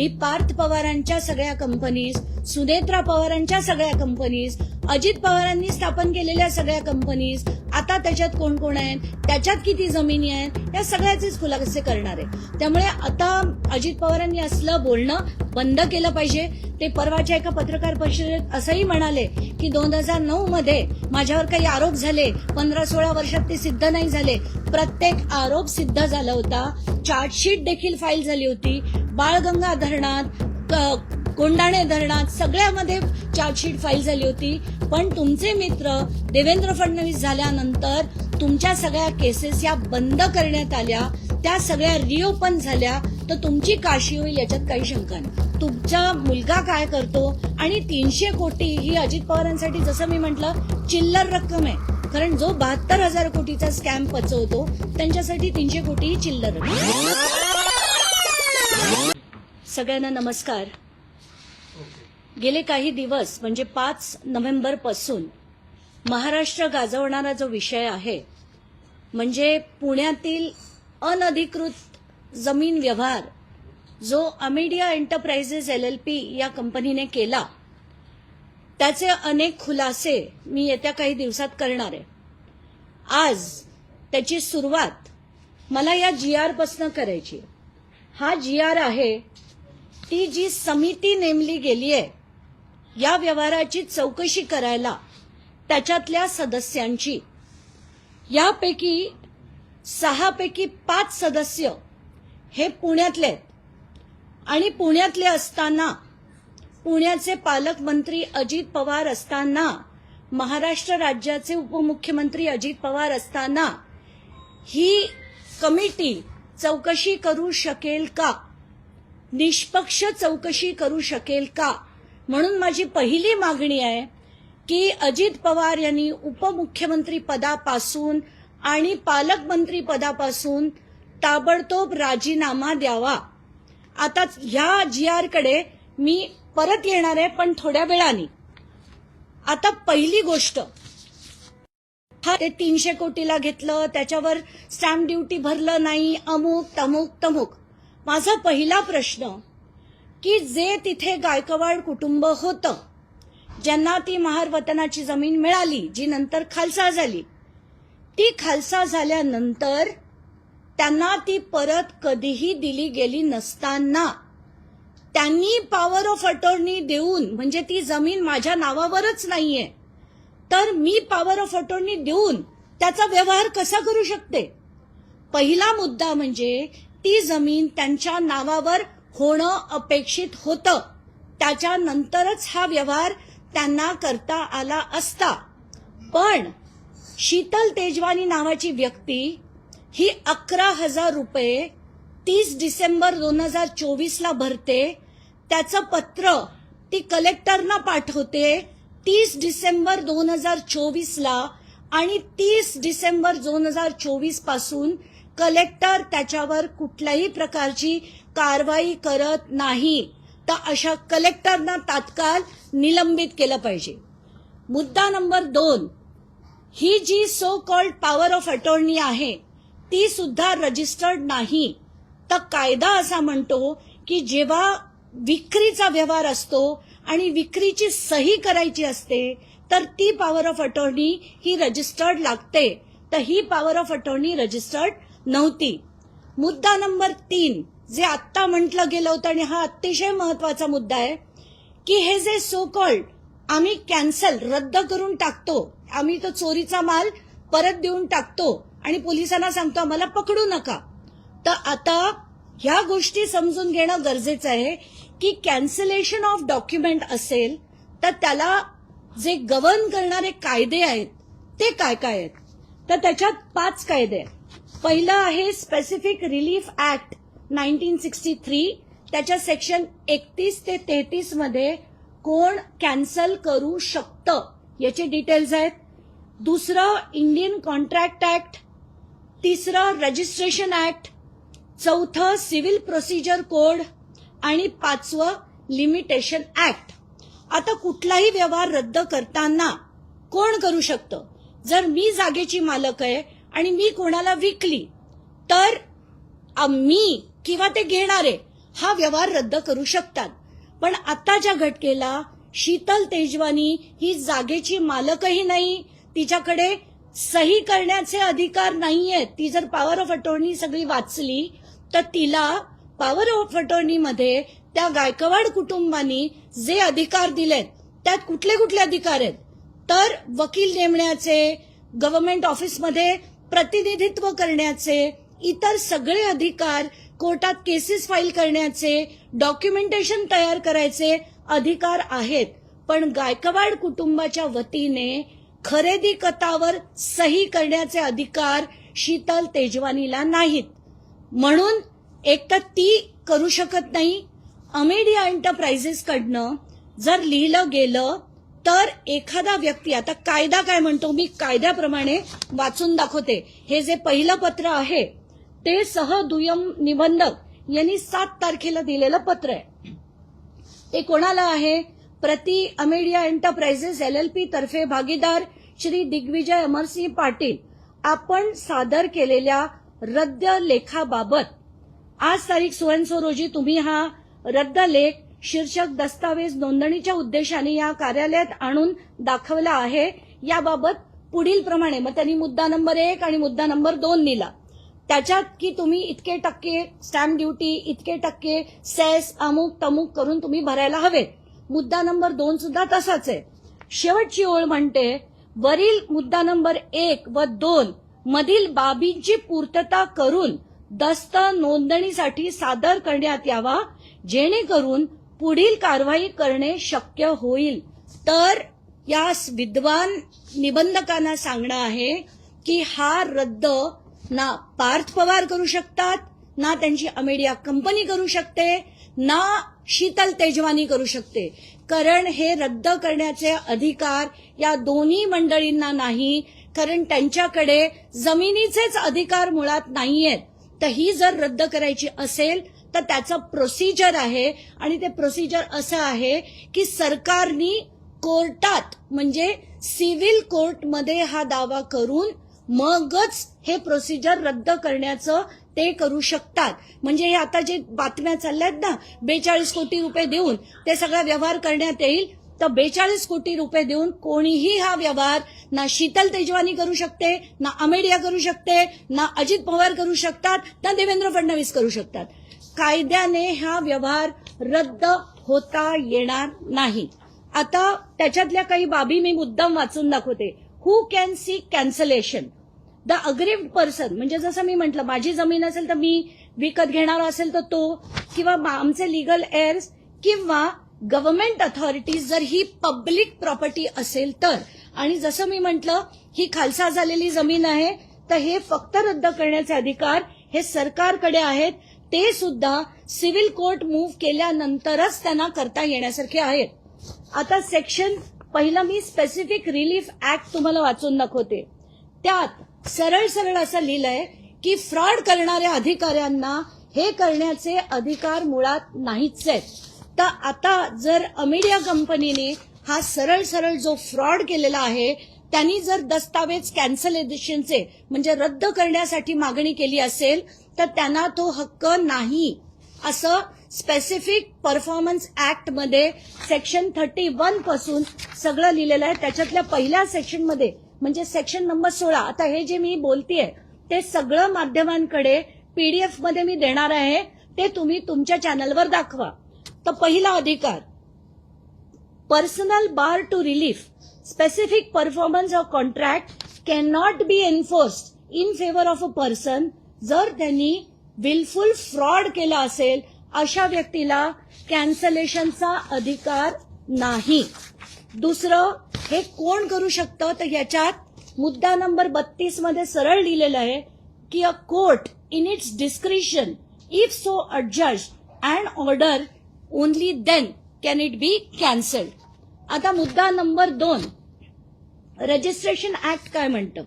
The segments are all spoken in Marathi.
मी पार्थ पवारांच्या सगळ्या कंपनीज सुनेत्रा पवारांच्या सगळ्या कंपनीज अजित पवारांनी स्थापन केलेल्या सगळ्या कंपनीज आता त्याच्यात कोण कोण आहेत त्याच्यात किती जमिनी आहेत या सगळ्याचेच खुलासे करणार आहे. त्यामुळे आता अजित पवारांनी असलं बोलणं बंद केलं पाहिजे. ते परवाच्या एका पत्रकार परिषदेत असंही म्हणाले की दोन हजार नऊ मध्ये माझ्यावर काही आरोप झाले पंधरा सोळा वर्षात ते सिद्ध नाही झाले. प्रत्येक आरोप सिद्ध झाला होता. चार्जशीट देखील फाईल झाली होती. बाळगंगा धरणात क- कोंडाणे धरणात सगळ्यामध्ये चार्जशीट फाईल झाली होती. पण तुमचे मित्र देवेंद्र फडणवीस झाल्यानंतर तुमच्या सगळ्या केसेस या बंद करण्यात आल्या. त्या सगळ्या रिओपन झाल्या. तर तुमची काशी होईल याच्यात काही शंका नाही. तुमचा मुलगा काय करतो? आणि तीनशे कोटी ही अजित पवारांसाठी जसं मी म्हटलं चिल्लर रक्कम आहे. कारण जो बहात्तर हजार कोटीचा स्कॅम पचवतो त्यांच्यासाठी तीनशे कोटी ही चिल्लर रक्कम सगळ्यांना नमस्कार. गेले काही दिवस म्हणजे पाच नोव्हेंबरपासून महाराष्ट्र गाजवणारा जो विषय आहे म्हणजे पुण्यातील अनधिकृत जमीन व्यवहार जो Amadea enterprises L L P या कंपनीने केला त्याचे अनेक खुलासे मी येत्या काही दिवसात करणार आहे. आज त्याची सुरुवात मला या जी आरपासनं करायची हा जी आर आहे ती जी समिती नेमली गेली आहे या व्यवहाराची चौकशी करायला त्याच्यातल्या सदस्यांची. यापैकी सहापैकी पाच सदस्य हे पुण्यातले आहेत. आणि पुण्यातले असताना पुण्याचे पालकमंत्री अजित पवार असताना महाराष्ट्र राज्याचे उपमुख्यमंत्री अजित पवार असताना ही कमिटी चौकशी करू शकेल का? निष्पक्ष चौकशी करू शकेल का? म्हणून माझी पहिली मागणी आहे की अजित पवार यांनी उपमुख्यमंत्री पदापासून आणि पालकमंत्री पदापासून ताबडतोब राजीनामा द्यावा. आता ह्या जी आरकडे मी परत येणार आहे पण थोड्या वेळाने. आता पहिली गोष्ट. हा ते तीनशे कोटीला घेतलं त्याच्यावर स्टॅम्प ड्युटी भरलं नाही अमुक तमुक तमुक. माझा पहिला प्रश्न की जे तिथे गायकवाड कुटुंब होतं ज्यांना ती महारवतनाची जमीन मिळाली जी नंतर खालसा झाली ती खालसा झाल्यानंतर त्यांना ती परत कधीही दिली गेली नसताना त्यांनी पॉवर ऑफ अटॉर्नी देऊन म्हणजे ती जमीन माझ्या नावावरच नाहीये तर मी पॉवर ऑफ अटॉर्नी देऊन त्याचा व्यवहार कसा करू शकते? पहिला मुद्दा म्हणजे ती जमीन त्यांच्या नावावर होणं अपेक्षित होतं. त्याच्यानंतरच हा व्यवहार त्यांना करता आला असता. पण शीतल तेजवानी नावाची व्यक्ती ही अकरा हजार रुपये तीस डिसेंबर दोन हजार चोवीसला भरते. त्याचं पत्र ती कलेक्टरना पाठवते तीस डिसेंबर दोन हजार चोवीसला आणि तीस डिसेंबर दोन हजार चोवीसपासून कलेक्टर त्याच्यावर कुठल्याही प्रकारची कारवाई करत नाही. तर अशा कलेक्टरना तात्काळ निलंबित केलं पाहिजे. मुद्दा नंबर दोन ही जी so called power of attorney आहे ती सुद्धा रजिस्टर्ड नाही. तर कायदा असा म्हणतो की जेव्हा विक्रीचा व्यवहार असतो आणि विक्रीची सही करायची असते तर ती पॉवर ऑफ अटॉर्नी ही रजिस्टर्ड लागते. तर ही पॉवर ऑफ अटॉर्नी रजिस्टर्ड नव्हती. मुद्दा नंबर तीन जे आत्ता म्हटलं गेलं होतं आणि हा अतिशय महत्त्वाचा मुद्दा आहे की हे जे सो कॉल्ड आम्ही कॅन्सल रद्द करून टाकतो आम्ही तो चोरीचा माल परत देऊन टाकतो आणि पोलिसांना सांगतो आम्हाला पकडू नका. तर आता ह्या गोष्टी समजून घेणं गरजेचं आहे की कॅन्सलेशन ऑफ डॉक्युमेंट असेल तर त्याला जे गव्हर्न करणारे कायदे आहेत ते काय काय आहेत? तर त्याच्यात पाच कायदे आहेत. पहिलं आहे specific relief act nineteen sixty three त्याच्या सेक्शन एकतीस ते तेहतीसमध्ये कोण कॅन्सल करू शकतं? याचे डिटेल्स आहेत. दुसरं इंडियन कॉन्ट्रॅक्ट ऍक्ट तिसरं रजिस्ट्रेशन ऍक्ट चौथं सिव्हिल प्रोसिजर कोड आणि पाचवं लिमिटेशन ऍक्ट आता कुठलाही व्यवहार रद्द करताना कोण करू शकतं? जर मी जागेची मालक आहे आणि मी कोणाला विकली तर मी किंवा ते घेणारे हा व्यवहार रद्द करू शकतात. पण आताच्या घटकेला शीतल तेजवानी ही जागेची मालकही नाही तिच्याकडे सही करण्याचे अधिकार नाहीये ती जर पॉवर ऑफ अटॉर्नी सगळी वाचली तर तिला पॉवर ऑफ अटॉर्नीमध्ये त्या गायकवाड कुटुंबानी जे अधिकार दिलेत त्यात कुठले कुठले अधिकार आहेत? तर वकील नेमण्याचे गव्हर्नमेंट ऑफिसमध्ये प्रतिनिधित्व करण्याचे इतर सगळे अधिकार कोर्टात केसेस फाईल करण्याचे डॉक्युमेंटेशन तयार करायचे अधिकार आहेत. पण गायकवाड कुटुंबाच्या वतीने खरेदी कतावर सही करण्याचे अधिकार शीतल तेजवानीला नाहीत. म्हणून एक तर ती करू शकत नाही. अमेडिया एंटरप्राइजेसकडनं जर लिहिलं गेलं तर एखादा व्यक्ती आता कायदा काय म्हणतो मी कायद्याप्रमाणे वाचून दाखवते. हे जे पहिलं पत्र आहे ते सह दुय्यम निबंधक यांनी सात तारखेला दिलेलं पत्र आहे. ते कोणाला आहे? प्रति Amadea enterprises L L P तर्फे भागीदार श्री दिग्विजय अमरसिंह पाटील. आपण सादर केलेल्या रद्द लेखाबाबत. आज तारीख सोळा रोजी तुम्ही हा रद्द लेख शीर्षक दस्तावेज नोंदणीच्या उद्देशाने या कार्यालयात आणून दाखवला आहे. याबाबत पुढील प्रमाणे मग त्यांनी मुद्दा नंबर एक आणि मुद्दा नंबर दोन लिहिला. त्याच्यात की तुम्ही इतके टक्के स्टॅम्प ड्युटी इतके टक्के सेस अमुक तमुक करून तुम्ही भरायला हवेत. मुद्दा नंबर दोन सुद्धा तसाच आहे. शेवटची ओळ म्हणते वरील मुद्दा नंबर एक व दोन मधील बाबींची पूर्तता करून दस्त नोंदणीसाठी सादर करण्यात यावा जेणेकरून पुढील कारवाई करणे शक्य होईल. तर या विद्वान निबंधकांना सांगणं आहे की हा रद्द ना पार्थ पवार करू शकतात ना त्यांची अमेडिया कंपनी करू शकते ना शीतल तेजवानी करू शकते. कारण हे रद्द करण्याचे अधिकार या दोन्ही मंडळींना नाही कारण त्यांच्याकडे जमिनीचेच अधिकार मुळात नाहीयेत. तर ही जर रद्द करायची असेल तर त्याचं प्रोसिजर आहे आणि ते प्रोसिजर असं आहे की सरकारनी कोर्टात म्हणजे सिव्हिल कोर्टमध्ये हा दावा करून मगच हे प्रोसिजर रद्द करण्याचं ते करू शकतात. म्हणजे हे आता जे बातम्या चालल्यात ना बेचाळीस कोटी रुपये देऊन ते सगळा व्यवहार करण्यात येईल तर बेचाळीस कोटी रुपये देऊन कोणीही हा व्यवहार ना शीतल तेजवानी करू शकते ना अमेडिया करू शकते ना अजित पवार करू शकतात ना देवेंद्र फडणवीस करू शकतात. कायद्याने हा व्यवहार रद्द होता येणार नाही. आता त्याच्यातल्या काही बाबी मी मुद्दाम वाचून दाखवते. Who can see cancellation the aggrieved person म्हणजे जसं मी म्हटलं माझी जमीन असेल तर मी विकत घेणार असेल तर तो किंवा आमचे लिगल एअर्स किंवा गव्हर्नमेंट अथॉरिटीज जर ही पब्लिक प्रॉपर्टी असेल तर. आणि जसं मी म्हटलं ही खालसा झालेली जमीन आहे तर हे फक्त रद्द करण्याचे अधिकार हे सरकारकडे आहेत. ते सुद्धा सिव्हिल कोर्ट मूव्ह केल्यानंतरच त्यांना करता येण्यासारखे आहेत. आता सेक्शन पहिलं मी स्पेसिफिक रिलीफ ऍक्ट तुम्हाला वाचून दाखवते. त्यात सरळ सरळ असं लिहिलंय की फ्रॉड करणाऱ्या अधिकाऱ्यांना हे करण्याचे अधिकार मुळात नाहीच आहेत. तर आता जर अमेडिया कंपनीने हा सरळ सरळ जो फ्रॉड केलेला आहे त्यांनी जर दस्तावेज कॅन्सलेशनचे म्हणजे रद्द करण्यासाठी मागणी केली असेल तर त्यांना तो हक्क नाही. असं स्पेसिफिक परफॉर्मन्स ऍक्टमध्ये सेक्शन थर्टी वनपासून सगळं लिहिलेलं आहे. त्याच्यातल्या पहिल्या सेक्शनमध्ये म्हणजे सेक्शन नंबर सोळा आता हे जे मी बोलतेय ते सगळं माध्यमांकडे पीडीएफमध्ये मी देणार आहे. ते तुम्ही तुमच्या चॅनलवर दाखवा. तर पहिला अधिकार personal bar to relief specific performance of contract can not be enforced in favour of a person जर त्यांनी विलफुल फ्रॉड केला असेल अशा व्यक्तीला कॅन्सलेशनचा अधिकार नाही. दुसरं हे कोण करू शकतं? तर याच्यात मुद्दा नंबर बत्तीसमध्ये सरळ लिहिलेलं आहे की a court in its discretion if so adjust and order only then can it be cancelled आता मुद्दा नंबर दोन. रजिस्ट्रेशन ऍक्ट काय म्हणतं?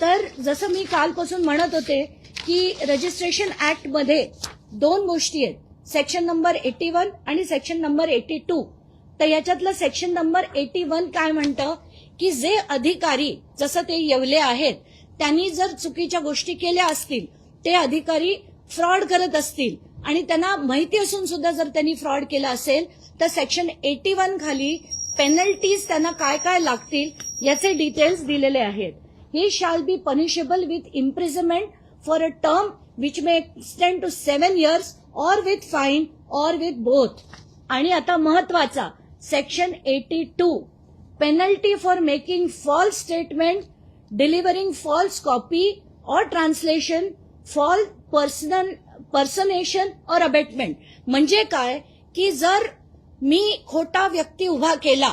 तर जसं मी कालपासून म्हणत होते की रजिस्ट्रेशन ऍक्टमध्ये दोन गोष्टी आहेत. सेक्शन नंबर एटी वन आणि सेक्शन नंबर एटी टू तर याच्यातलं सेक्शन नंबर एटी वन काय म्हणतं? की जे अधिकारी जसं ते येवले आहेत त्यांनी जर चुकीच्या गोष्टी केल्या असतील ते अधिकारी फ्रॉड करत असतील आणि त्यांना माहिती असून सुद्धा जर त्यांनी फ्रॉड केला असेल तर सेक्शन एटी वन खाली पेनल्टीज त्यांना काय काय लागतील याचे डिटेल्स दिलेले आहेत. He shall be punishable with imprisonment for a term which may extend to seven years or with fine or with both आणि आता महत्त्वाचा section eighty two penalty for making false statement delivering false copy or translation fall personal personation or abetment म्हणजे काय? की जर मी खोटा व्यक्ती उभा केला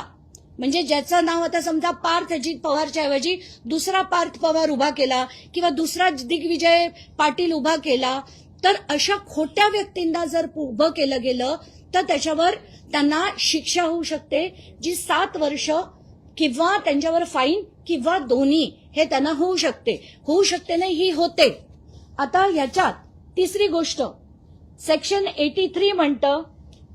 म्हणजे ज्याचं नाव आता समजा पार्थ अजित पवारच्या ऐवजी दुसरा पार्थ पवार उभा केला किंवा दुसरा दिग्विजय पाटील उभा केला तर अशा खोट्या व्यक्तींना जर उभं केलं गेलं तर त्याच्यावर त्यांना शिक्षा होऊ शकते जी सात वर्ष किंवा त्यांच्यावर फाईन किंवा दोन्ही हे त्यांना होऊ शकते. होऊ शकते नाही ही होते. आता ह्याच्यात तिसरी गोष्ट. सेक्शन एटी थ्री म्हणतं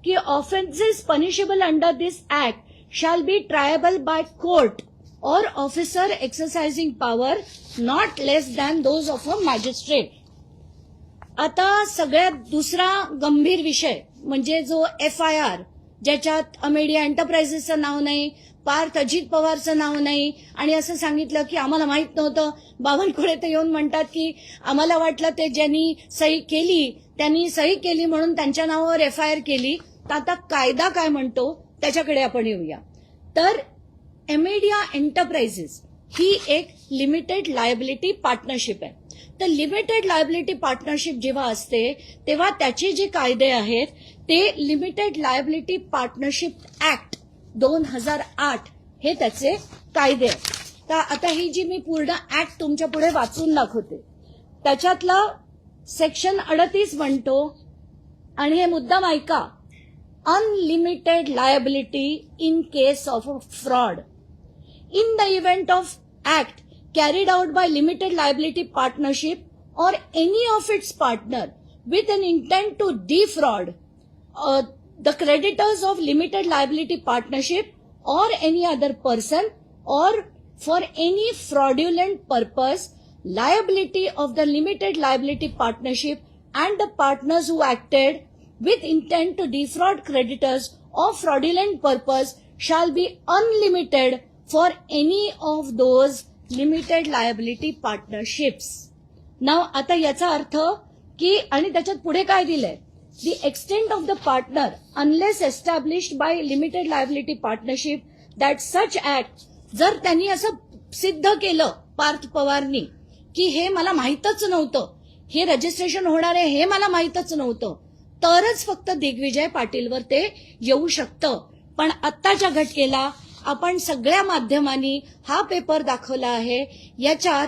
की offences punishable under this act shall be triable by court or officer exercising power not less than those of a magistrate आता सगळ्यात दुसरा गंभीर विषय म्हणजे जो एफ आय आर ज्याच्यात अमेडिया एंटरप्राइजेसचं नाव नाही पार्थ अजित पवारचं नाव नाही आणि असं सांगितलं की आम्हाला माहीत नव्हतं. बावनकुळे तर येऊन म्हणतात की आम्हाला वाटलं ते ज्यांनी सही केली त्यांनी सही केली म्हणून त्यांच्या नावावर एफ आय आर केली. तर आता कायदा काय म्हणतो? त्याच्याकडे आपण येऊया. तर एमेडिया एंटरप्राइजेस ही एक लिमिटेड लायबिलिटी पार्टनरशिप आहे. तर लिमिटेड लायबिलिटी पार्टनरशिप जेव्हा असते तेव्हा त्याचे जे कायदे आहेत ते लिमिटेड लायबिलिटी पार्टनरशिप ऍक्ट दोन हजार आठ हे त्याचे कायदे आहेत. तर आता ही जी मी पूर्ण ऍक्ट तुमच्यापुढे वाचून दाखवते. त्याच्यातला सेक्शन अडतीस म्हणतो आणि हे मुद्दाम ऐका. unlimited liability in case of a fraud. In the event of act carried out by limited liability partnership or any of its partner with an intent to defraud uh, the creditors of limited liability partnership or any other person or for any fraudulent purpose liability of the limited liability partnership and the partners who acted with intent to defraud creditors or fraudulent purpose shall be unlimited for any of those limited liability partnerships. नाव आता याचा अर्थ की आणि त्याच्यात पुढे काय दिलंय the extent of the partner unless established by limited liability partnership that such act जर त्यांनी असं सिद्ध केलं पार्थ पवारनी की हे मला माहीतच नव्हतं हे रजिस्ट्रेशन होणार आहे हे मला माहीतच नव्हतं तरच फक्त दिग्विजय पाटीलवर ते येऊ शकतं. पण आत्ताच्या घटकेला आपण सगळ्या माध्यमांनी हा पेपर दाखवला आहे. याच्यात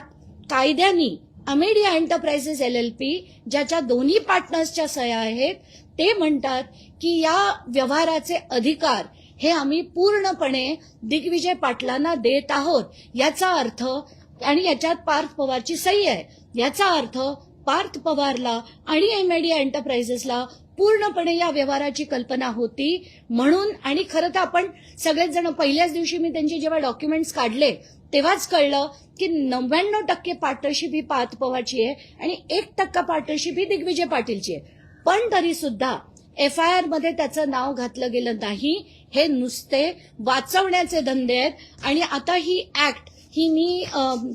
कायद्यानी Amadea enterprises L L P ज्याच्या दोन्ही पार्टनर्सच्या सह्या आहेत ते म्हणतात की या व्यवहाराचे अधिकार हे आम्ही पूर्णपणे दिग्विजय पाटलांना देत आहोत. याचा अर्थ आणि याच्यात पार्थ पवारची सही आहे याचा अर्थ पार्थ पवारला आणि एमेडिया एंटरप्राइजेसला पूर्णपणे या व्यवहाराची कल्पना होती. म्हणून आणि खरं तर आपण सगळेच जण पहिल्याच दिवशी मी त्यांचे जेव्हा डॉक्युमेंट्स काढले तेव्हाच कळलं की नव्याण्णव टक्के पार्टनरशिप ही पार्थ पवारची आहे आणि एक टक्का पार्टनरशिप ही दिग्विजय पाटीलची आहे. पण तरी सुद्धा एफ आय आरमध्ये त्याचं नाव घातलं गेलं नाही. हे नुसते वाचवण्याचे धंदे आहेत आणि आता ही ऍक्ट ही मी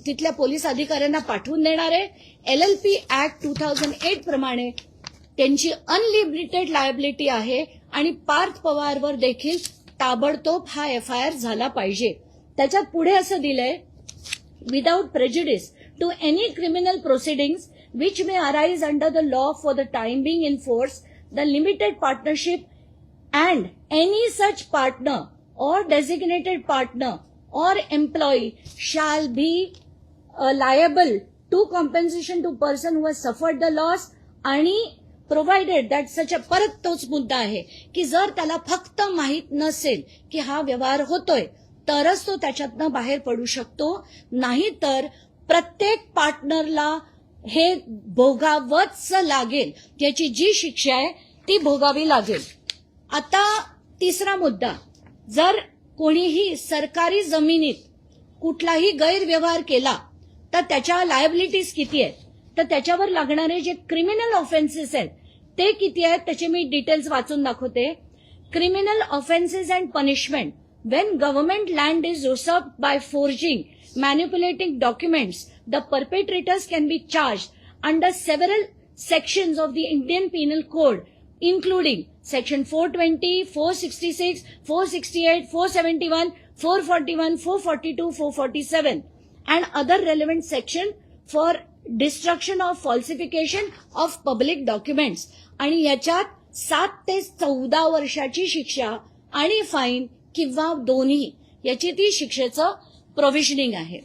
तिथल्या पोलीस अधिकाऱ्यांना पाठवून देणार आहे. L L P act two thousand eight प्रमाणे त्यांची अनलिमिटेड लायबिलिटी आहे आणि पार्थ पवारवर देखील ताबडतोब हा एफ आय आर झाला पाहिजे. त्याच्यात पुढे असं दिलंय without prejudice to any criminal proceedings which may arise under the law for the time being in force the limited partnership and any such partner or designated partner or employee shall be uh, liable to compensation to person who has suffered the loss आणि प्रोव्हाइडेड दॅट सच परत तोच मुद्दा आहे की जर त्याला फक्त माहीत नसेल की हा व्यवहार होतोय तरच तो त्याच्यातनं बाहेर पडू शकतो. नाही तर प्रत्येक पार्टनरला हे भोगावंच लागेल. याची जी शिक्षा आहे ती भोगावी लागेल. आता तिसरा मुद्दा. जर कोणीही सरकारी जमिनीत कुठलाही गैरव्यवहार केला तर त्याच्या लायबिलिटीज किती आहेत? तर त्याच्यावर लागणारे जे क्रिमिनल ऑफेन्सेस आहेत ते किती आहेत त्याचे मी डिटेल्स वाचून दाखवते. Criminal offences and punishment when government land is reserve by forging manipulating documents the perpetrators can be charge under several sections of the Indian Penal Code, including Section 420, 466, 468, 471, 441, 442, 447, and other relevant section for destruction of falsification of public documents. आणि याच्यात सात ते चौदा वर्षाची शिक्षा आणि फाईन किंवा दोन्ही याची ती शिक्षेचं प्रोव्हिजनिंग आहे.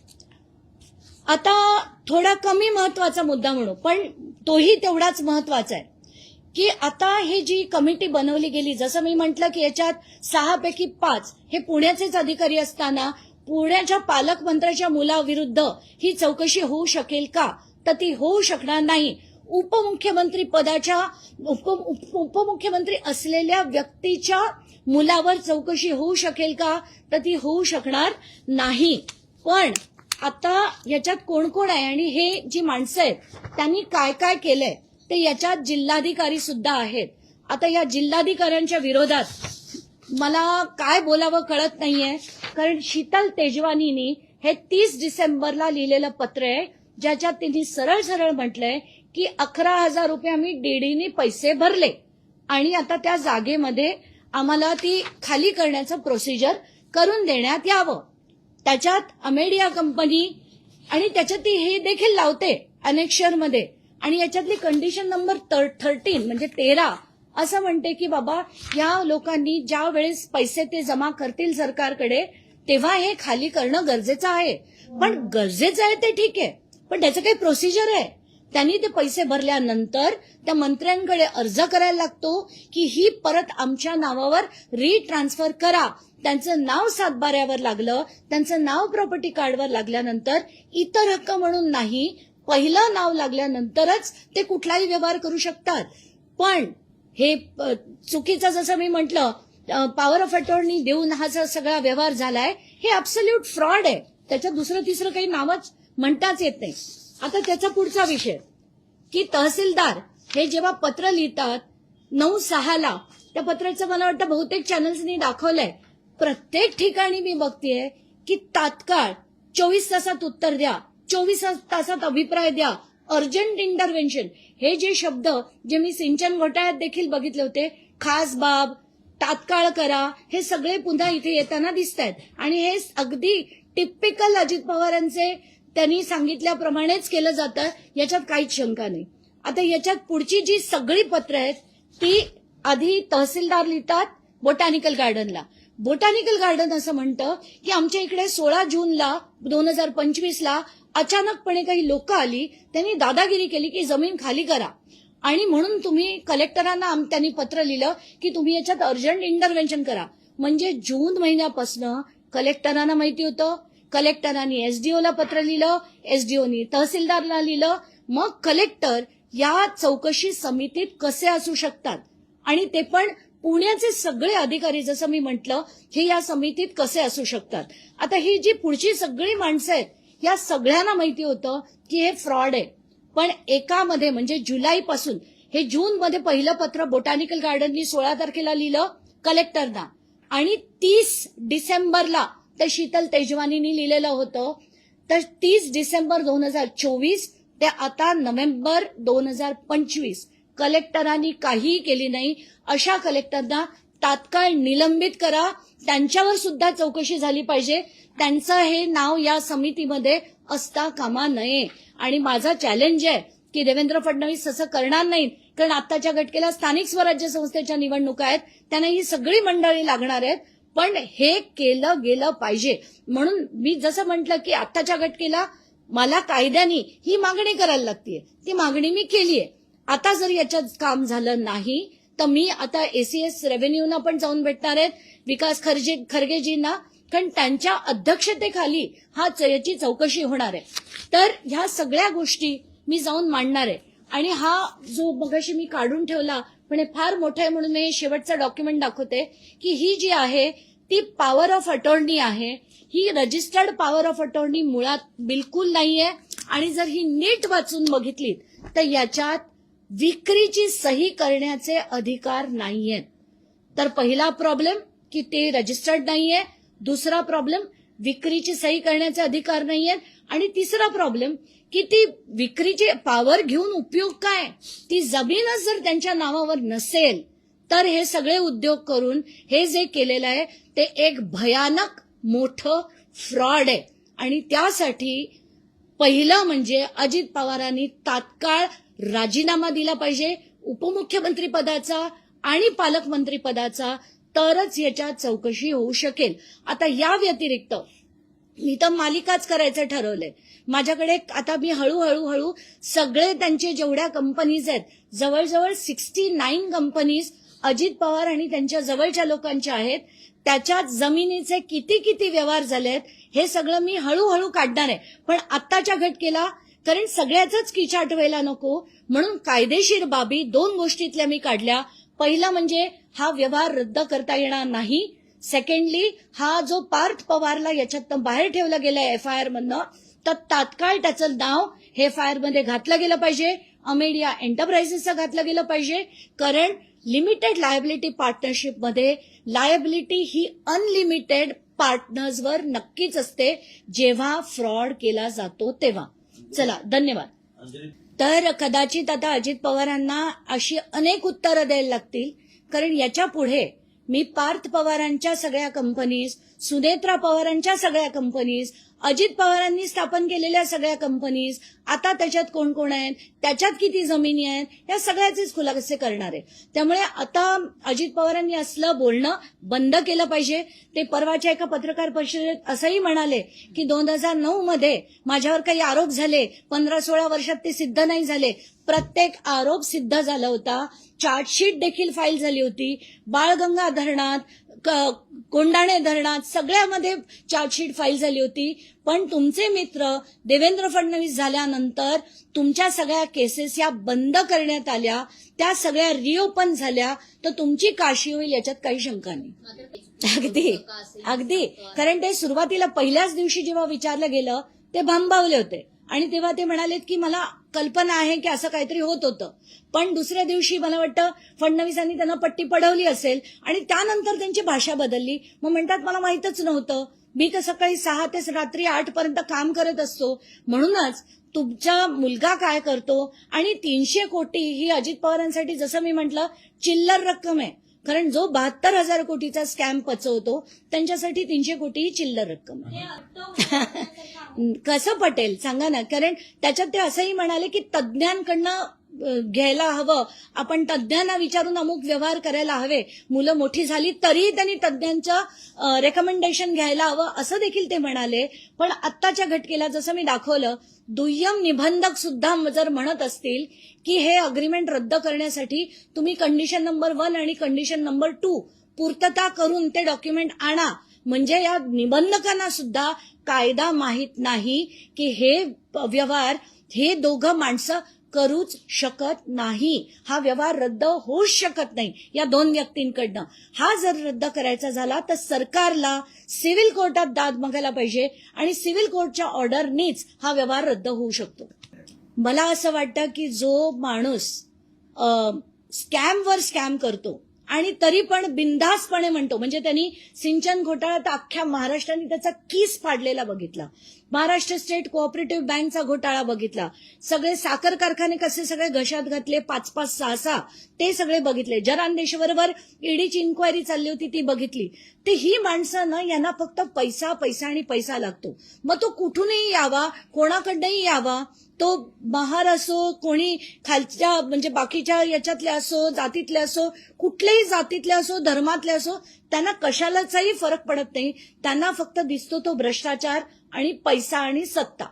आता थोडा कमी महत्त्वाचा मुद्दा म्हणू पण तोही तेवढाच महत्त्वाचा आहे. की आता ही जी कमिटी बनवली गेली जसं मी म्हटलं की याच्यात सहापैकी पाच हे पुण्याचेच अधिकारी असताना पुण्याच्या पालकमंत्र्याच्या मुलाविरुद्ध ही चौकशी होऊ शकेल का? तर ती होऊ शकणार नाही. उपमुख्यमंत्री पदाच्या उप उप- उपमुख्यमंत्री असलेल्या व्यक्तीच्या मुलावर चौकशी होऊ शकेल का? तर ती होऊ शकणार नाही. पण आता याच्यात कोण कोण आहे आणि हे जी माणसं आहेत त्यांनी काय काय केलंय ते याच्यात जिल्हाधिकारी सुद्धा आहेत. आता या जिल्हाधिकाऱ्यांच्या विरोधात मला काय बोलावं कळत नाहीये कारण शीतल तेजवानीनी हे तीस डिसेंबरला लिहिलेलं पत्र आहे. ज्याच्यात तिने सरळ सरळ म्हटलंय की अकरा हजार रुपये आम्ही डीडीने पैसे भरले. आणि आता त्या जागेमध्ये आम्हाला ती खाली करण्याचं प्रोसिजर करून देण्यात यावं. त्याच्यात अमेडिया कंपनी आणि त्याच्यात ती हे देखील लावते अनेक्शरमध्ये आणि याच्यातली कंडिशन नंबर थर्टीन म्हणजे तेरा असं म्हणते की बाबा या लोकांनी ज्या वेळेस पैसे ते जमा करतील सरकारकडे तेव्हा हे खाली करणं गरजेचं आहे. पण गरजेचं आहे ते ठीक आहे. पण त्याचं काही प्रोसिजर आहे. त्यांनी ते पैसे भरल्यानंतर त्या मंत्र्यांकडे अर्ज करायला लागतो की ही परत आमच्या नावावर रिट्रान्सफर करा. त्यांचं नाव सातबाऱ्यावर लागलं त्यांचं नाव प्रॉपर्टी कार्डवर लागल्यानंतर इतर हक्क म्हणून नाही पहिलं नाव लागल्यानंतरच ते कुठलाही व्यवहार करू शकतात. पण हे चुकीचं जसं मी म्हटलं पॉवर ऑफ अटॉर्नी देऊन हा जो सगळा व्यवहार झालाय हे अब्सल्यूट फ्रॉड आहे. त्याच्यात दुसरं तिसरं काही नावच म्हणताच येत नाही. आता त्याचा पुढचा विषय. की तहसीलदार हे जेव्हा पत्र लिहितात नऊ सहाला त्या पत्राचं मला वाटतं बहुतेक चॅनल्सनी दाखवलंय. प्रत्येक ठिकाणी मी बघतेय की तात्काळ चोवीस तासात उत्तर द्या चोवीस तासात अभिप्राय द्या अर्जंट इंटरव्हेन्शन हे जे शब्द जे मी सिंचन घोटाळ्यात देखील बघितले होते खास बाब तात्काळ करा हे सगळे पुन्हा इथे येताना दिसत आहेत आणि हे अगदी टिपिकल अजित पवारांचे त्यांनी सांगितल्याप्रमाणेच केलं जातं याच्यात काहीच शंका नाही. आता याच्यात पुढची जी सगळी पत्र आहेत ती आधी तहसीलदार लिहितात बोटॅनिकल गार्डनला. बोटॅनिकल गार्डन असं म्हणतं की आमच्या इकडे सोळा जूनला दोन हजार पंचवीसला अचानकपणे काही लोक आली त्यांनी दादागिरी केली की जमीन खाली करा. आणि म्हणून तुम्ही कलेक्टरांना त्यांनी पत्र लिहिलं की तुम्ही याच्यात अर्जंट इंटरव्हेन्शन करा. म्हणजे जून महिन्यापासनं कलेक्टरांना माहिती होतं कलेक्टरांनी एसडीओला पत्र लिहिलं एसडीओनी तहसीलदारला लिहिलं. मग कलेक्टर या चौकशी समितीत कसे असू शकतात? आणि ते पण पुण्याचे सगळे अधिकारी जसं मी म्हटलं हे या समितीत कसे असू शकतात? आता ही जी पुढची सगळी माणसं आहेत या सगळ्यांना माहिती होतं की हे फ्रॉड आहे. पण एकामध्ये म्हणजे जुलैपासून हे जूनमध्ये पहिलं पत्र बोटॅनिकल गार्डननी सोळा तारखेला लिहिलं कलेक्टरना. आणि तीस डिसेंबरला ते शीतल तेजवानीनी लिहिलेलं होतं. तर तीस डिसेंबर दोन हजार चोवीस ते आता नोव्हेंबर दोन हजार पंचवीस कलेक्टरांनी काहीही केली नाही. अशा कलेक्टरना तात्काळ निलंबित करा. त्यांच्यावर सुद्धा चौकशी झाली पाहिजे. त्यांचं हे नाव या समितीमध्ये असता कामा नये. आणि माझा चॅलेंज आहे की देवेंद्र फडणवीस असं करणार नाहीत कारण आताच्या घटकेला स्थानिक स्वराज्य संस्थेच्या निवडणुका आहेत. त्यांना ही सगळी मंडळी लागणार आहेत. पण हे केलं गेलं पाहिजे. म्हणून मी जसं म्हटलं की आत्ताच्या घटकेला मला कायद्याने ही मागणी करायला लागतीये. ती मागणी मी केली आहे आता जर याच्यात काम झालं नाही तर मी आता एसीएस रेव्हेन्यूना पण जाऊन भेटणार आहेत विकास खर्जे खरगेजींना. कारण त्यांच्या अध्यक्षतेखाली हा याची चौकशी होणार आहे. तर ह्या सगळ्या गोष्टी मी जाऊन मांडणार आहे. आणि हा जो मगाशी मी काढून ठेवला पण हे फार मोठं आहे म्हणून मी शेवटचं डॉक्युमेंट दाखवते की ही जी आहे ती पॉवर ऑफ अटॉर्नी आहे. ही रजिस्टर्ड पॉवर ऑफ अटॉर्नी मुळात बिलकुल नाहीये. आणि जर ही नीट वाचून बघितली तर याच्यात विक्रीची सही करण्याचे अधिकार नाहीयेत. तर पहिला प्रॉब्लेम की ते रजिस्टर्ड नाहीये. दुसरा प्रॉब्लेम विक्रीची सही करण्याचे अधिकार नाहीयेत. आणि तिसरा प्रॉब्लेम की ती विक्रीची पावर घेऊन उपयोग काय? ती जमीनच जर त्यांच्या नावावर नसेल तर हे सगळे उद्योग करून हे जे केलेलं आहे ते एक भयानक मोठं फ्रॉड आहे. आणि त्यासाठी पहिलं म्हणजे अजित पवारांनी तात्काळ राजीनामा दिला पाहिजे उपमुख्यमंत्री पदाचा आणि पालकमंत्री पदाचा तरच याच्यात चौकशी होऊ शकेल. आता या व्यतिरिक्त मी तर मालिकाच करायचं ठरवलंय. माझ्याकडे आता मी हळूहळू हळू सगळे त्यांचे जेवढ्या कंपनीज आहेत जवळजवळ sixty nine companies Ajit Pawar आणि त्यांच्या जवळच्या लोकांच्या आहेत त्याच्यात जमिनीचे किती किती व्यवहार झालेत हे सगळं मी हळूहळू काढणार आहे. पण आत्ताच्या घटकेला कारण सगळ्याच किचाट व्हायला नको म्हणून कायदेशीर बाबी दोन गोष्टीतल्या मी काढल्या. पहिला म्हणजे हा व्यवहार रद्द करता येणार नाही. सेकंडली हा जो पार्थ पवारला याच्यातनं बाहेर ठेवला गेलाय एफ आय आर मधनं तर तात्काळ त्याचं नाव हे एफ आय आरमध्ये घातलं गेलं पाहिजे. अमेडिया एंटरप्राइजेसचं घातलं गेलं पाहिजे. कारण लिमिटेड लायबिलिटी पार्टनरशिपमध्ये लायबिलिटी ही अनलिमिटेड पार्टनर्सवर नक्कीच असते. जेव्हा फ्रॉड केला जातो तेव्हा. चला धन्यवाद. तर कदाचित आता अजित पवारांना अशी अनेक उत्तरं द्यायला लागतील. कारण याच्यापुढे मी पार्थ पवारांच्या सगळ्या कंपनीज सुनेत्रा पवारांच्या सगळ्या कंपनीज अजित पवारांनी स्थापन केलेल्या सगळ्या कंपनीज आता त्याच्यात कोण कोण आहेत त्याच्यात किती जमिनी आहेत या सगळ्याचेच खुलासे करणार. आहे त्यामुळे आता अजित पवारांनी असलं बोलणं बंद केलं पाहिजे. ते परवाच्या एका पत्रकार परिषदेत असंही म्हणाले की दोन हजार नऊ मध्ये माझ्यावर काही आरोप झाले पंधरा सोळा वर्षात ते सिद्ध नाही झाले. प्रत्येक आरोप सिद्ध झाला होता. चार्जशीट देखील फाईल झाली होती. बाळगंगा धरणात कोंडाणे धरणात सगळ्यामध्ये चार्जशीट फाईल झाली होती. पण तुमचे मित्र देवेंद्र फडणवीस झाल्यानंतर तुमच्या सगळ्या केसेस या बंद करण्यात आल्या. त्या सगळ्या रिओपन झाल्या. तर तुमची काशी होईल याच्यात काही शंका नाही. अगदी अगदी. कारण ते सुरुवातीला पहिल्याच दिवशी जेव्हा विचारलं गेलं ते भांबावले होते. आणि तेव्हा ते म्हणालेत की मला कल्पना आहे की असं काहीतरी होत होतं. पण दुसऱ्या दिवशी मला वाटतं फडणवीसांनी त्यांना पट्टी पडवली असेल आणि त्यानंतर त्यांची भाषा बदलली. मग म्हणतात मला माहीतच नव्हतं. मी तर सकाळी सहा ते रात्री आठ पर्यंत काम करत असतो. म्हणूनच तुमचा मुलगा काय करतो आणि तीनशे कोटी ही अजित पवारांसाठी जसं मी म्हटलं चिल्लर रक्कम आहे. कारण जो बहात्तर हजार कोटीचा स्कॅम पचवतो त्यांच्यासाठी तीनशे कोटी ही चिल्लर रक्कम आहे. कसं पटेल? सांगा ना. कारण त्याच्यात ते असंही म्हणाले की तज्ज्ञांकडनं घ्यायला हवं. आपण तज्ज्ञांना विचारून अमुक व्यवहार करायला हवे. मुलं मोठी झाली तरीही त्यांनी तज्ज्ञांचं रेकमेंडेशन घ्यायला हवं. असं देखील ते म्हणाले. पण आत्ताच्या घटकेला जसं मी दाखवलं दुय्यम निबंधक सुद्धा जर म्हणत असतील की हे अग्रीमेंट रद्द करण्यासाठी तुम्ही कंडिशन नंबर वन आणि कंडिशन नंबर टू पूर्तता करून ते डॉक्युमेंट आणा. म्हणजे या निबंधकांना सुद्धा कायदा माहीत नाही की हे व्यवहार हे दोघं माणसं करूच शकत नाही. हा व्यवहार रद्द होऊच शकत नाही या दोन व्यक्तींकडनं. हा जर रद्द करायचा झाला तर सरकारला सिव्हिल कोर्टात दाद मागायला पाहिजे आणि सिव्हिल कोर्टच्या ऑर्डरनीच हा व्यवहार रद्द होऊ शकतो. मला असं वाटतं की जो माणूस स्कॅमवर स्कॅम करतो आणि तरी पण बिंदासपणे म्हणतो. म्हणजे त्यांनी सिंचन घोटाळा तर अख्ख्या महाराष्ट्राने त्याचा कीस फाडलेला बघितला. महाराष्ट्र स्टेट कोऑपरेटिव्ह बँकचा घोटाळा बघितला. सगळे साखर कारखाने कसे सगळे घशात घातले पाच पाच सहा सहा ते सगळे बघितले. जरान देशबरोबर ईडीची इन्क्वायरी चालली होती ती बघितली. ते ही माणसं ना यांना फक्त पैसा पैसा आणि पैसा लागतो. मग तो कुठूनही यावा कोणाकडनंही यावा तो महार असो कोणी खालच्या म्हणजे बाकीच्या याच्यातले असो जातीतले असो कुठल्याही जातीतले असो धर्मातले असो त्यांना कशालाचाही फरक पडत नाही. त्यांना फक्त दिसतो तो भ्रष्टाचार आणि पैसा आणि सत्ता.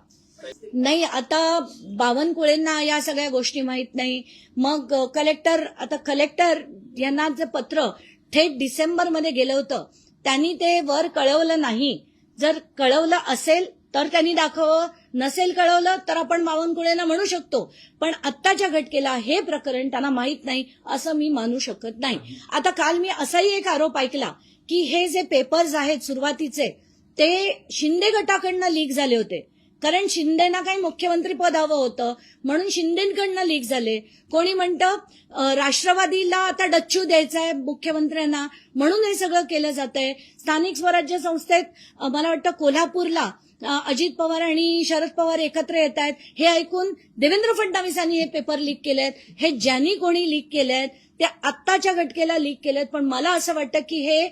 नाही आता बावनकुळेंना या सगळ्या गोष्टी माहीत नाही. मग कलेक्टर आता कलेक्टर यांना जे पत्र थेट डिसेंबरमध्ये गेलं होतं त्यांनी ते वर कळवलं नाही. जर कळवलं असेल तर त्यांनी दाखवावं नसेल कळवलं तर आपण बावनकुळेंना म्हणू शकतो. पण आत्ताच्या घटकेला हे प्रकरण त्यांना माहीत नाही असं मी मानू शकत नाही. आता काल मी असाही एक आरोप ऐकला की हे जे पेपर्स आहेत सुरुवातीचे ते शिंदे गटाकडनं लीक झाले होते. कारण शिंदेना काही मुख्यमंत्री पद हवं होतं म्हणून शिंदेकडनं लीक झाले. कोणी म्हणतं राष्ट्रवादीला आता डच्चू द्यायचा आहे मुख्यमंत्र्यांना म्हणून हे सगळं केलं जात आहे स्थानिक स्वराज्य संस्थेत मला वाटतं कोल्हापूरला अजित पवार आणि शरद पवार एकत्र येत आहेत. हे ऐकून देवेंद्र फडणवीसांनी हे पेपर लीक केले आहेत हे ज्यांनी कोणी लीक केले आहेत ते आत्ताच्या घटकेला लीक केलेत. पण मला असं वाटतं की हे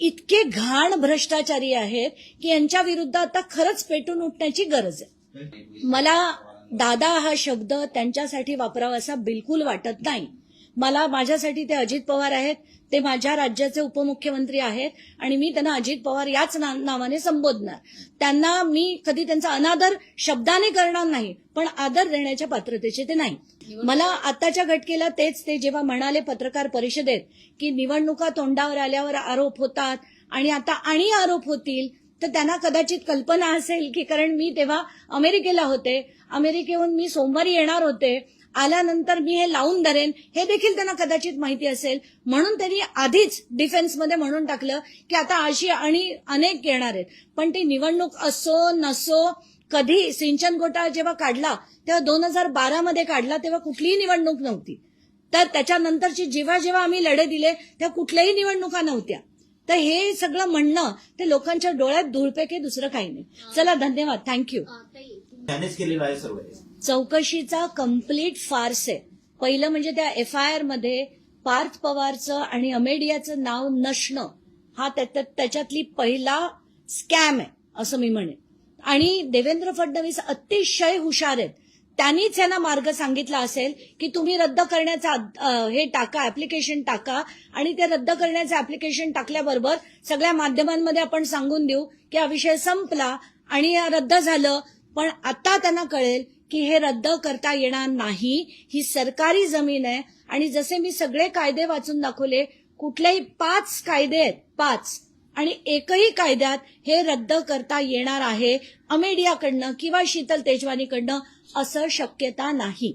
इतके घाण भ्रष्टाचारी आहेत की यांच्या विरुद्ध आता खरंच पेटून उठण्याची गरज आहे. मला दादा हा शब्द त्यांच्यासाठी वापरावा असा बिलकुल वाटत नाही. मला माझ्यासाठी ते अजित पवार आहेत ते माझ्या राज्याचे उपमुख्यमंत्री आहेत आणि मी त्यांना अजित पवार याच ना- नावाने संबोधणार. त्यांना मी कधी त्यांचा अनादर शब्दाने करणार नाही पण आदर देण्याच्या पात्रतेचे ते नाही. मला आताच्या घटकेला तेच ते जेव्हा म्हणाले पत्रकार परिषदेत की निवडणुका तोंडावर आल्यावर आरोप होतात आणि आता आणि आरोप होतील तर त्यांना कदाचित कल्पना असेल की कारण मी तेव्हा अमेरिकेला होते. अमेरिकेहून मी सोमवारी येणार होते. आल्यानंतर मी हे लावून धरेन हे देखील त्यांना कदाचित माहिती असेल. म्हणून त्यांनी आधीच डिफेन्समध्ये म्हणून टाकलं की आता अशी आणि अनेक येणार आहेत. पण ती निवडणूक असो नसो कधी सिंचन घोटाळा जेव्हा काढला तेव्हा दोन हजार बारामध्ये काढला तेव्हा कुठलीही निवडणूक नव्हती. तर त्याच्यानंतरची जेव्हा जेव्हा आम्ही लढे दिले तेव्हा कुठल्याही निवडणुका नव्हत्या. तर हे सगळं म्हणणं ते लोकांच्या डोळ्यात धुळपेके दुसरं काही नाही. चला धन्यवाद. थँक्यू त्यानेच केलेलं आहे सर्व. चौकशीचा कंप्लीट फार्स आहे. पहिलं म्हणजे त्या एफ आय आरमध्ये पार्थ पवारचं आणि अमेडियाचं नाव नसणं हा त्याच्यातली पहिला स्कॅम आहे असं मी म्हणेन. आणि देवेंद्र फडणवीस अतिशय हुशार आहेत. त्यांनीच यांना मार्ग सांगितला असेल की तुम्ही रद्द करण्याचा हे टाका ऍप्लिकेशन टाका. आणि ते रद्द करण्याचं ऍप्लिकेशन टाकल्याबरोबर सगळ्या माध्यमांमध्ये आपण सांगून देऊ की हा विषय संपला आणि रद्द झालं. पण आता त्यांना कळेल की हे रद्द करता येणार नाही ही सरकारी जमीन आहे. आणि जसे मी सगळे कायदे वाचून दाखवले कुठलेही पाच कायदे आहेत पाच. आणि एकही कायद्यात हे रद्द करता येणार आहे अमेडियाकडनं किंवा शीतल तेजवानीकडनं असं शक्यता नाही.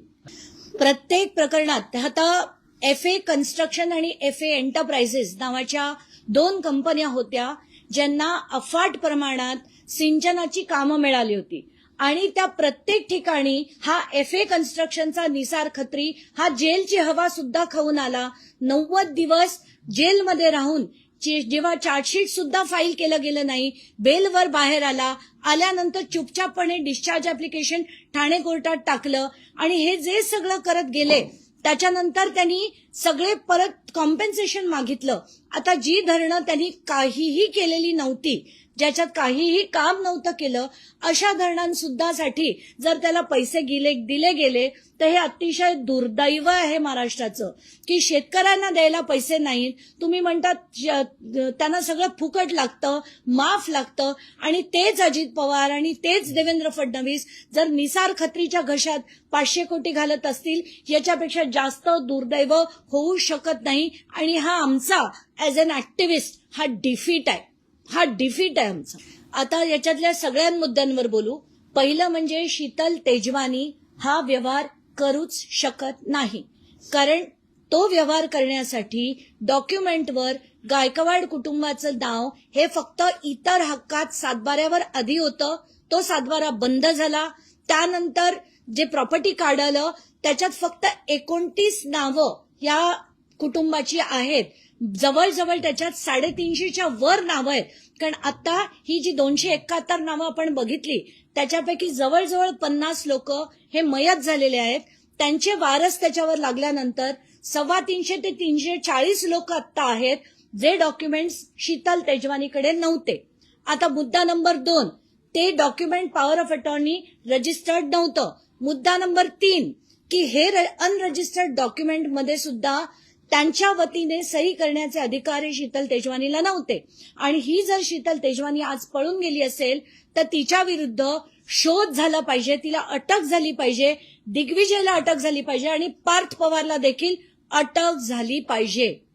प्रत्येक प्रकरणात आता एफ ए कन्स्ट्रक्शन आणि एफ ए एंटरप्राइजेस नावाच्या दोन कंपन्या होत्या ज्यांना अफाट प्रमाणात सिंचनाची कामं मिळाली होती. आणि त्या प्रत्येक ठिकाणी हा एफ ए कन्स्ट्रक्शनचा निसार खत्री हा जेलची हवा सुद्धा खाऊन आला. नव्वद दिवस जेलमध्ये राहून जेव्हा चार्जशीट सुद्धा फाईल केलं गेलं नाही बेलवर बाहेर आला आल्यानंतर चुपचापपणे डिस्चार्ज ऍप्लिकेशन ठाणे कोर्टात टाकलं. आणि हे जे सगळं करत गेले त्याच्यानंतर त्यांनी सगळे परत कॉम्पेन्सेशन मागितलं. आता जी धरणं त्यांनी काहीही केलेली नव्हती ज्याच्यात काहीही काम नव्हतं केलं अशा धरणांसुद्धासाठी जर त्याला पैसे गेले दिले गेले तर हे अतिशय दुर्दैव आहे महाराष्ट्राचं. की शेतकऱ्यांना द्यायला पैसे नाहीत. तुम्ही म्हणतात त्यांना सगळं फुकट लागतं माफ लागतं आणि तेच अजित पवार आणि तेच देवेंद्र फडणवीस जर निसार खत्रीच्या घशात पाचशे कोटी घालत असतील याच्यापेक्षा जास्त दुर्दैव होऊ शकत नाही. आणि हा आमचा ऍज अन ऍक्टिव्हिस्ट हा डिफीट आहे. हा डिफीट आहे आमचा. आता याच्यातल्या सगळ्या मुद्द्यांवर बोलू. पहिलं म्हणजे शीतल तेजवानी हा व्यवहार करूच शकत नाही. कारण तो व्यवहार करण्यासाठी डॉक्युमेंटवर गायकवाड कुटुंबाचं नाव हे फक्त इतर हक्कात सातबाऱ्यावर आधी होतं. तो सातबारा बंद झाला. त्यानंतर जे प्रॉपर्टी काढलं त्याच्यात फक्त एकोणतीस नावं या कुटुंबाची आहेत. जवळजवळ त्याच्यात साडेतीनशेच्या वर नावं आहेत. कारण आता ही जी दोनशे एकाहत्तर नावं आपण बघितली त्याच्यापैकी जवळजवळ पन्नास लोक हे मयत झालेले आहेत. त्यांचे वारस त्याच्यावर लागल्यानंतर सव्वा तीनशे ते तीनशे चाळीस लोक आत्ता आहेत जे डॉक्युमेंट्स शीतल तेजवानीकडे नव्हते. आता मुद्दा नंबर दोन ते document power of attorney registered नव्हतं. मुद्दा नंबर तीन की हे अनरजिस्टर्ड डॉक्युमेंटमध्ये सुद्धा त्यांच्या वतीने सही करण्याचे अधिकार हे शीतल तेजवानीला नव्हते. आणि ही जर शीतल तेजवानी आज पळून गेली असेल तर तिच्या विरुद्ध शोध झाला पाहिजे तिला अटक झाली पाहिजे दिग्विजयला अटक झाली पाहिजे आणि पार्थ पवारला देखील अटक झाली पाहिजे.